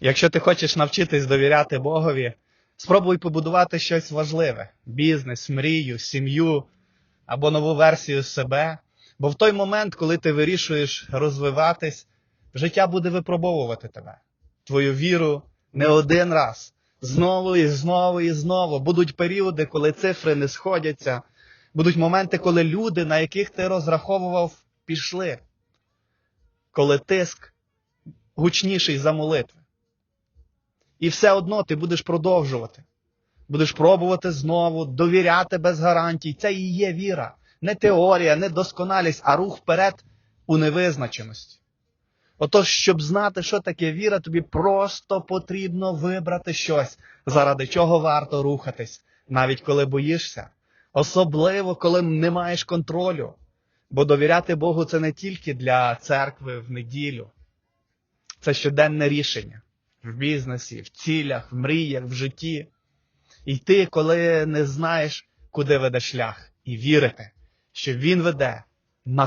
Якщо ти хочеш навчитись довіряти Богові, спробуй побудувати щось важливе: бізнес, мрію, сім'ю або нову версію себе. Бо в той момент, коли ти вирішуєш розвиватись, життя буде випробовувати тебе, твою віру не один раз. Знову і знову і знову. Будуть періоди, коли цифри не сходяться, будуть моменти, коли люди, на яких ти розраховував, пішли, коли тиск гучніший за молитви. І все одно ти будеш продовжувати. Будеш пробувати знову, довіряти без гарантій. Це і є віра. Не теорія, не досконалість, а рух вперед у невизначеності. Отож, щоб знати, що таке віра, тобі просто потрібно вибрати щось, заради чого варто рухатись, навіть коли боїшся. Особливо, коли не маєш контролю. Бо довіряти Богу це не тільки для церкви в неділю, це щоденне рішення в бізнесі, в цілях, в мріях, в житті. Йти, коли не знаєш, куди веде шлях, і вірити, що він веде на